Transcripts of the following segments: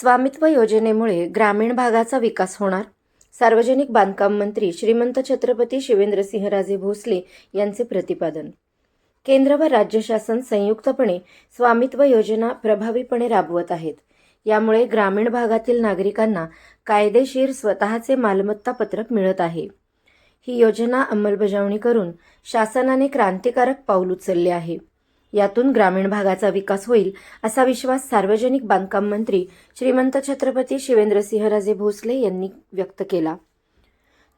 स्वामित्व योजनेमुळे ग्रामीण भागाचा विकास होणार? सार्वजनिक बांधकाम मंत्री श्रीमंत छत्रपती शिवेंद्रसिंहराजे भोसले यांचे प्रतिपादन. केंद्र व राज्य शासन संयुक्तपणे स्वामित्व योजना प्रभावीपणे राबवत आहेत. यामुळे ग्रामीण भागातील नागरिकांना कायदेशीर स्वतःचे मालमत्ता पत्रक मिळत आहे. ही योजना अंमलबजावणी करून शासनाने क्रांतिकारक पाऊल उचलले आहे. यातून ग्रामीण भागाचा विकास होईल असा विश्वास सार्वजनिक बांधकाम मंत्री श्रीमंत छत्रपती शिवेंद्रसिंहराजे भोसले यांनी व्यक्त केला.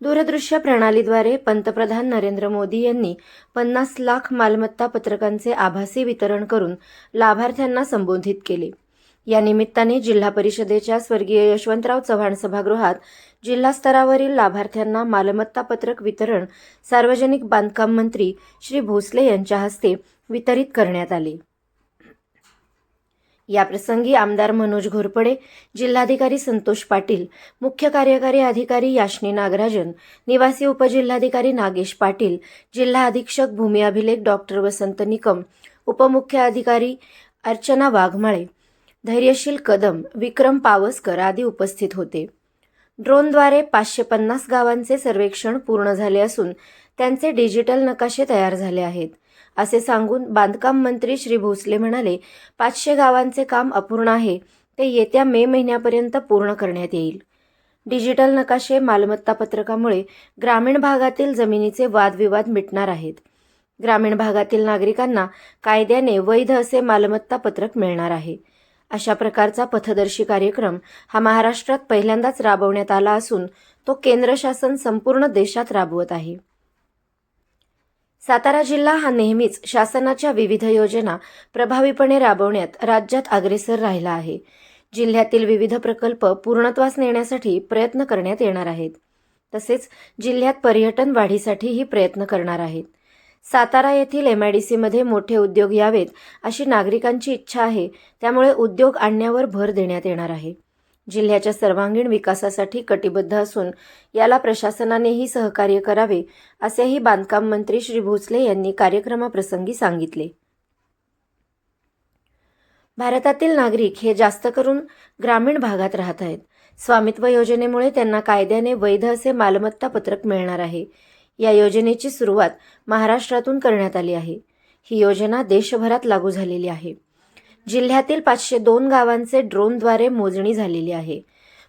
दूरदृश्य प्रणालीद्वारे पंतप्रधान नरेंद्र मोदी यांनी पन्नास लाख मालमत्ता पत्रकांचे आभासी वितरण करून लाभार्थ्यांना संबोधित केले. या निमित्ताने जिल्हा परिषदेच्या स्वर्गीय यशवंतराव चव्हाण सभागृहात जिल्हा स्तरावरील लाभार्थ्यांना मालमत्ता पत्रक वितरण सार्वजनिक बांधकाम मंत्री श्री भोसले यांच्या हस्ते वितरित करण्यात आले. याप्रसंगी आमदार मनोज घोरपडे जिल्हाधिकारी संतोष पाटील मुख्य कार्यकारी अधिकारी याशनी नागराजन निवासी उपजिल्हाधिकारी नागेश पाटील जिल्हा अधीक्षक भूमी अभिलेख डॉक्टर वसंत निकम उपमुख्य अधिकारी अर्चना वाघमाळे धैर्यशील कदम विक्रम पावसकर आदी उपस्थित होते. ड्रोनद्वारे पाचशे पन्नास गावांचे सर्वेक्षण पूर्ण झाले असून त्यांचे डिजिटल नकाशे तयार झाले आहेत. असे सांगून बांधकाम मंत्री श्री भोसले म्हणाले पाचशे गावांचे काम अपूर्ण आहे ते येत्या मे महिन्यापर्यंत पूर्ण करण्यात येईल. डिजिटल नकाशे मालमत्ता पत्रकामुळे ग्रामीण भागातील जमिनीचे वादविवाद मिटणार आहेत. ग्रामीण भागातील नागरिकांना कायद्याने वैध असे मालमत्ता पत्रक मिळणार आहे. अशा प्रकारचा पथदर्शी कार्यक्रम हा महाराष्ट्रात पहिल्यांदाच राबवण्यात आला असून तो केंद्र शासन संपूर्ण देशात राबवत आहे. सातारा जिल्हा हा नेहमीच शासनाच्या विविध योजना प्रभावीपणे राबवण्यात राज्यात अग्रेसर राहिला आहे. जिल्ह्यातील विविध प्रकल्प पूर्णत्वास नेण्यासाठी प्रयत्न करण्यात येणार आहेत. तसेच जिल्ह्यात पर्यटन वाढीसाठीही प्रयत्न करणार आहेत. सातारा येथील एमआयडीसीमध्ये मोठे उद्योग यावेत अशी नागरिकांची इच्छा आहे. त्यामुळे उद्योग आणण्यावर भर देण्यात येणार आहे. जिल्ह्याच्या सर्वांगीण विकासासाठी कटिबद्ध असून याला प्रशासनानेही सहकार्य करावे असेही बांधकाम मंत्री श्री भोसले यांनी कार्यक्रमाप्रसंगी सांगितले. भारतातील नागरिक हे जास्त करून ग्रामीण भागात राहत आहेत. स्वामित्व योजनेमुळे त्यांना कायद्याने वैध असे मालमत्ता पत्रक मिळणार आहे. या योजनेची सुरुवात महाराष्ट्रातून करण्यात आली आहे. ही योजना देशभरात लागू झालेली आहे. जिल्ह्यातील पाचशे दोन गावांचे ड्रोनद्वारे मोजणी झालेली आहे.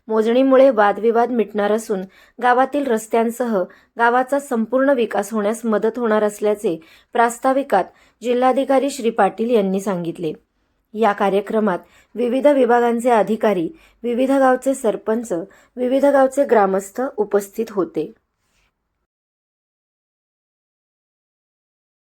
मोजणीमुळे वादविवाद मिटणार असून गावातील रस्त्यांसह गावाचा संपूर्ण विकास होण्यास मदत होणार असल्याचे प्रास्ताविकात जिल्हाधिकारी श्री पाटील यांनी सांगितले. या कार्यक्रमात विविध विभागांचे अधिकारी विविध गावचे सरपंच विविध गावचे ग्रामस्थ उपस्थित होते.